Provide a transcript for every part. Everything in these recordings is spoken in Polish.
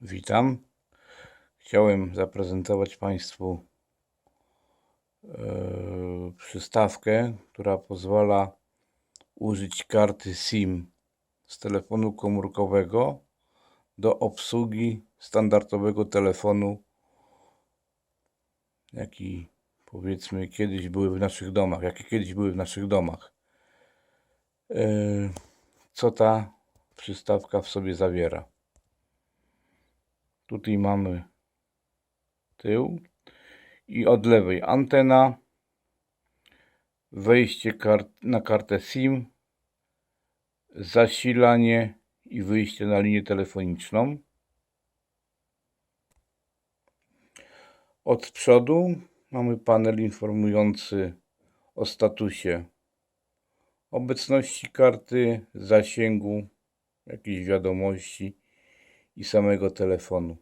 Witam. Chciałem zaprezentować Państwu e, przystawkę, która pozwala użyć karty SIM z telefonu komórkowego do obsługi standardowego telefonu, jaki powiedzmy kiedyś były w naszych domach, jakie kiedyś były w naszych domach. E, Co ta przystawka w sobie zawiera? Tutaj mamy tył i od lewej antena, wejście kart na kartę SIM, zasilanie i wyjście na linię telefoniczną. Od przodu mamy panel informujący o statusie obecności karty, zasięgu, jakiejś wiadomości i samego telefonu.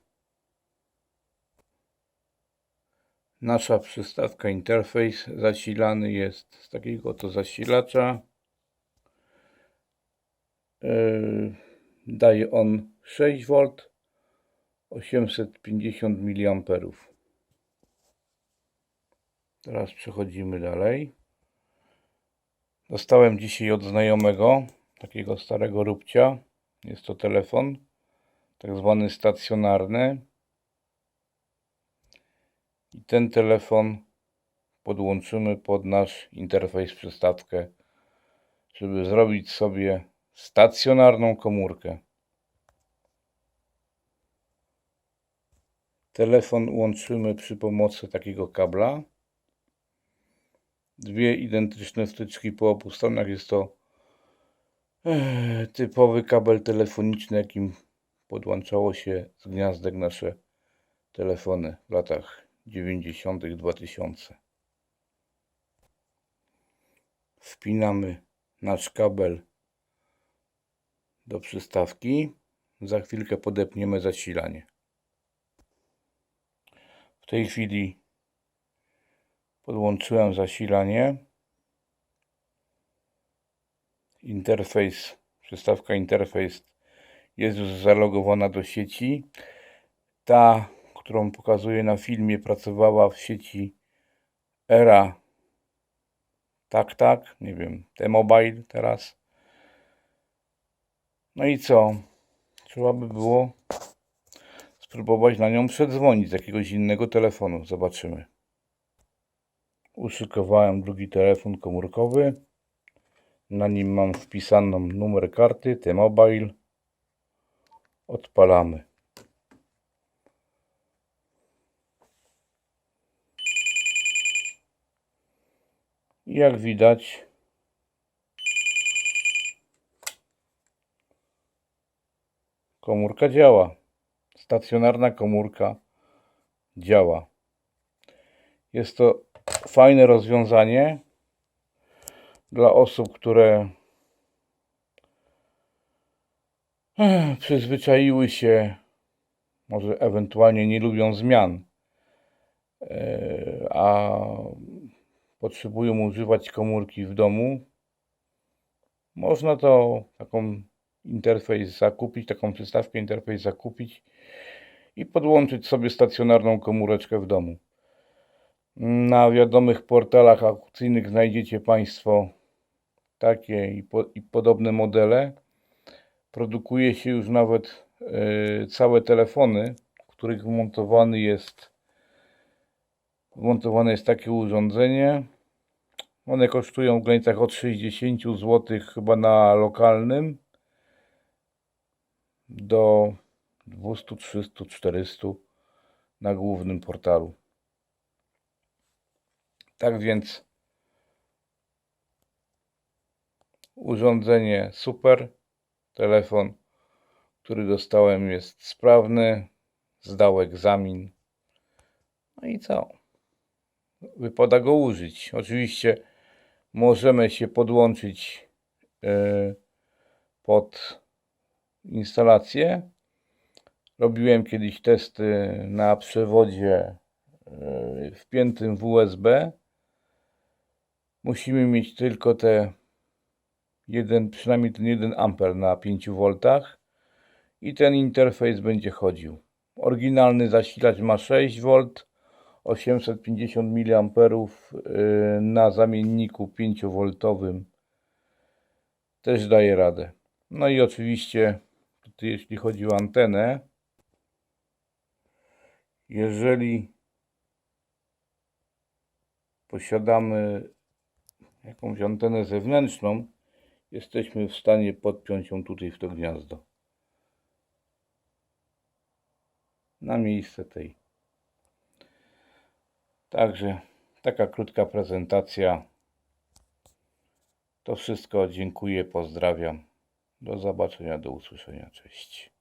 Nasza przystawka interfejs zasilany jest z takiego oto zasilacza. Yy, Daje on 6V 850 mA. Teraz przechodzimy dalej. Dostałem dzisiaj od znajomego takiego starego róbcia. Jest to telefon tak zwany stacjonarny. I ten telefon podłączymy pod nasz interfejs przystawkę, żeby zrobić sobie stacjonarną komórkę. Telefon łączymy przy pomocy takiego kabla. Dwie identyczne wtyczki po obu stronach. Jest to e, typowy kabel telefoniczny, jakim podłączało się z gniazdek nasze telefony w latach 90. 2000. Wpinamy nasz kabel do przystawki. Za chwilkę podepniemy zasilanie. W tej chwili podłączyłem zasilanie. Interfejs, przystawka interfejs jest już zalogowana do sieci. Ta, którą pokazuję na filmie, pracowała w sieci Era tak, tak, nie wiem, T-Mobile teraz. No i co? Trzeba by było spróbować na nią przedzwonić z jakiegoś innego telefonu. Zobaczymy. Uszykowałem drugi telefon komórkowy. Na nim mam wpisaną numer karty T-Mobile. Odpalamy. Jak widać, komórka działa. Stacjonarna komórka działa. Jest to fajne rozwiązanie dla osób, które przyzwyczaiły się, może ewentualnie nie lubią zmian, eh, a potrzebują używać komórki w domu. Można to taką interfejs zakupić, taką przystawkę interfejs zakupić i podłączyć sobie stacjonarną komóreczkę w domu. Na wiadomych portalach aukcyjnych znajdziecie Państwo takie i, po, i podobne modele. Produkuje się już nawet e, całe telefony, w których wmontowany jest wmontowane jest takie urządzenie. One kosztują w granicach od 60 zł chyba na lokalnym do 200, 300, 400 na głównym portalu. Tak więc urządzenie super, telefon, który dostałem jest sprawny, zdał egzamin. No i co? Wypada go użyć. Oczywiście możemy się podłączyć e, pod instalację. Robiłem kiedyś testy na przewodzie e, wpiętym w USB. Musimy mieć tylko te jeden, przynajmniej ten 1 amper na 5 V i ten interfejs będzie chodził. Oryginalny zasilacz ma 6V, 850 mA na zamienniku 5V. Też daje radę. No i oczywiście, jeśli chodzi o antenę, jeżeli posiadamy jakąś antenę zewnętrzną, jesteśmy w stanie podpiąć ją tutaj w to gniazdo. Na miejsce tej. Także taka krótka prezentacja. To wszystko. Dziękuję, pozdrawiam. Do zobaczenia, do usłyszenia. Cześć.